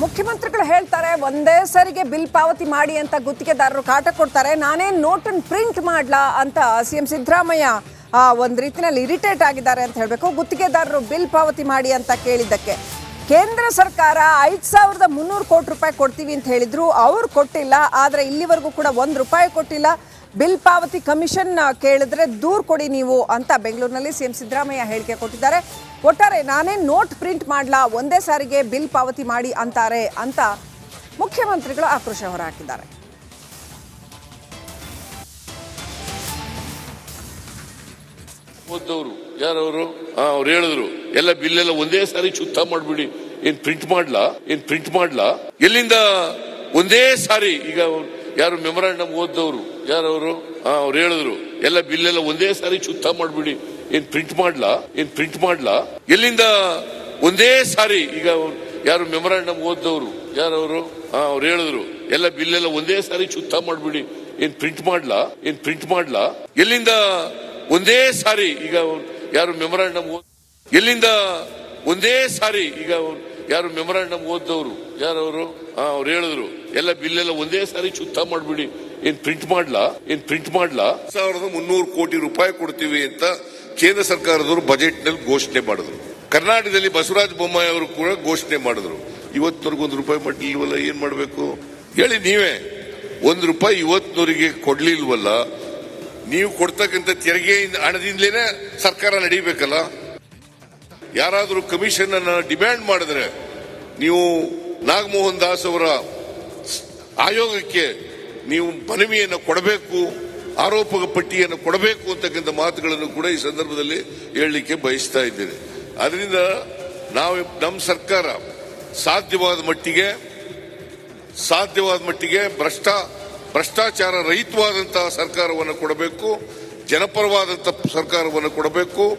ಮುಖ್ಯಮಂತ್ರಿಗಳು ಹೇಳ್ತಾರೆ ಒಂದೇ ಸರಿಗೆ ಬಿಲ್ ಪಾವತಿ ಮಾಡಿ ಅಂತ ಗುತ್ತಿಗೆದಾರರು ಕಾಟ ಕೊಡ್ತಾರೆ ನಾನೇ ನೋಟನ್ನು ಪ್ರಿಂಟ್ ಮಾಡ್ಲಾ ಅಂತ ಸಿ ಎಂ ಸಿದ್ದರಾಮಯ್ಯ ಆ, ರೀತಿಯಲ್ಲಿ ಇರಿಟೇಟ್ ಆಗಿದ್ದಾರೆ ಅಂತ ಹೇಳಬೇಕು. ಗುತ್ತಿಗೆದಾರರು ಬಿಲ್ ಪಾವತಿ ಮಾಡಿ ಅಂತ ಕೇಳಿದ್ದಕ್ಕೆ ಕೇಂದ್ರ ಸರ್ಕಾರ ಐದು ಸಾವಿರದ ಮುನ್ನೂರು ಕೋಟಿ ರೂಪಾಯಿ ಕೊಡ್ತೀವಿ ಅಂತ ಹೇಳಿದ್ರು. ಅವರು ಕೊಟ್ಟಿಲ್ಲ ಆದರೆ ಇಲ್ಲಿವರೆಗೂ ಕೂಡ ಒಂದು ರೂಪಾಯಿ ಕೊಟ್ಟಿಲ್ಲ. ಬಿಲ್ ಪಾವತಿ ಕಮಿಷನ್ ಕೇಳಿದ್ರೆ ದೂರು ಕೊಡಿ ನೀವು ಅಂತ ಬೆಂಗಳೂರಿನಲ್ಲಿ ಸಿಎಂ ಸಿದ್ದರಾಮಯ್ಯ ಹೇಳಿಕೆ ಕೊಟ್ಟಿದ್ದಾರೆ. ಒಟ್ಟಾರೆ ನಾನೇ ನೋಟ್ ಪ್ರಿಂಟ್ ಮಾಡ್ಲಾ, ಒಂದೇ ಸಾರಿಗೆ ಬಿಲ್ ಪಾವತಿ ಮಾಡಿ ಅಂತಾರೆ ಅಂತ ಮುಖ್ಯಮಂತ್ರಿಗಳು ಆಕ್ರೋಶ ಹೊರಹಾಕಿದ್ದಾರೆ. ಯಾರವರು? ಅವ್ರು ಹೇಳಿದ್ರು, ಎಲ್ಲ ಬಿಲ್ ಎಲ್ಲ ಒಂದೇ ಸಾರಿ ಶುದ್ಧ ಮಾಡ್ಬಿಡಿ. ಏನ್ ಪ್ರಿಂಟ್ ಮಾಡ್ಲಾ? ಏನ್ ಪ್ರಿಂಟ್ ಮಾಡ್ಲಾ? ಎಲ್ಲಿಂದ? ಒಂದೇ ಸಾರಿ, ಈಗ ಯಾರು ಮೆಮೊರಾಂಡಮ್ ಓದ್ದವರು? ಯಾರವರು ಅವ್ರು? ಹೇಳಿದ್ರು. ಎಲ್ಲ ಬಿಲ್ ಎಲ್ಲ ಒಂದೇ ಸಾರಿ ಶುದ್ಧ ಮಾಡ್ಬಿಡಿ. ಏನ್ ಪ್ರಿಂಟ್ ಮಾಡ್ಲಾ? ಏನ್ ಪ್ರಿಂಟ್ ಮಾಡ್ಲಾ? ಎಲ್ಲಿಂದ? ಒಂದೇ ಸಾರಿ. ಈಗ ಯಾರು ಮೆಮೊರಾಂಡಮ್ ಓದ್ದವರು? ಯಾರವರು ಅವ್ರು? ಹೇಳಿದ್ರು. ಎಲ್ಲ ಬಿಲ್ ಎಲ್ಲ ಒಂದೇ ಸಾರಿ ಶುದ್ಧ ಮಾಡ್ಬಿಡಿ. ಏನ್ ಪ್ರಿಂಟ್ ಮಾಡ್ಲಾ? ಏನ್ ಪ್ರಿಂಟ್ ಮಾಡ್ಲಾ? ಎಲ್ಲಿಂದ? ಒಂದೇ ಸಾರಿ. ಈಗ ಯಾರು ಮೆಮೊರಾಂಡಮ್ ಎಲ್ಲಿಂದ? ಒಂದೇ ಸಾರಿ. ಈಗ ಯಾರು ಮೆಮೊರಾಂಡಮ್ ಓದ್ದವರು? ಅವರು? ಅವ್ರು ಹೇಳಿದ್ರು. ಎಲ್ಲ ಬಿಲ್ ಎಲ್ಲ ಒಂದೇ ಸಾರಿ ಶುದ್ಧ ಮಾಡ್ಬಿಡಿ. ಏನ್ ಪ್ರಿಂಟ್ ಮಾಡ್ಲಾ? ಏನ್ ಪ್ರಿಂಟ್ ಮಾಡ್ಲಾ? ಸಾವಿರದ ಮುನ್ನೂರು ಕೋಟಿ ರೂಪಾಯಿ ಕೊಡ್ತೀವಿ ಅಂತ ಕೇಂದ್ರ ಸರ್ಕಾರದವರು ಬಜೆಟ್ನಲ್ಲಿ ಘೋಷಣೆ ಮಾಡಿದ್ರು. ಕರ್ನಾಟಕದಲ್ಲಿ ಬಸವರಾಜ ಬೊಮ್ಮಾಯಿ ಅವರು ಕೂಡ ಘೋಷಣೆ ಮಾಡಿದ್ರು. ಇವತ್ತವರೆಗೂ ಒಂದು ರೂಪಾಯಿ ಮಟ್ಟಿಲ್ವಲ್ಲ, ಏನ್ ಮಾಡಬೇಕು? ಹೇಳಿ ನೀವೇ. ಒಂದು ರೂಪಾಯಿ ಇವತ್ತಿನವರಿಗೆ ಕೊಡ್ಲಿಲ್ವಲ್ಲ? ನೀವು ಕೊಡ್ತಕ್ಕಂಥ ತೆರಿಗೆ ಹಣದಿಂದಲೇ ಸರ್ಕಾರ ನಡೀಬೇಕಲ್ಲ? ಯಾರಾದರೂ ಕಮಿಷನ್ ಅನ್ನ ಡಿಮ್ಯಾಂಡ್ ಮಾಡಿದ್ರೆ ನೀವು ನಾಗಮೋಹನ್ ದಾಸ್ ಅವರ ಆಯೋಗಕ್ಕೆ ನೀವು ಮನವಿಯನ್ನು ಕೊಡಬೇಕು ಆರೋಪ ಪಟ್ಟಿಯನ್ನು ಕೊಡಬೇಕು ಅಂತಕ್ಕಂಥ ಮಾತುಗಳನ್ನು ಕೂಡ ಈ ಸಂದರ್ಭದಲ್ಲಿ ಹೇಳಲಿಕ್ಕೆ ಬಯಸ್ತಾ ಇದ್ದೇನೆ. ಅದರಿಂದ ನಾವು ನಮ್ಮ ಸರ್ಕಾರ ಸಾಧ್ಯವಾದ ಮಟ್ಟಿಗೆ ಸಾಧ್ಯವಾದ ಮಟ್ಟಿಗೆ ಭ್ರಷ್ಟ, ಭ್ರಷ್ಟಾಚಾರ ರಹಿತವಾದಂತಹ ಸರ್ಕಾರವನ್ನು ಕೊಡಬೇಕು, ಜನಪರವಾದಂತಹ ಸರ್ಕಾರವನ್ನು ಕೊಡಬೇಕು.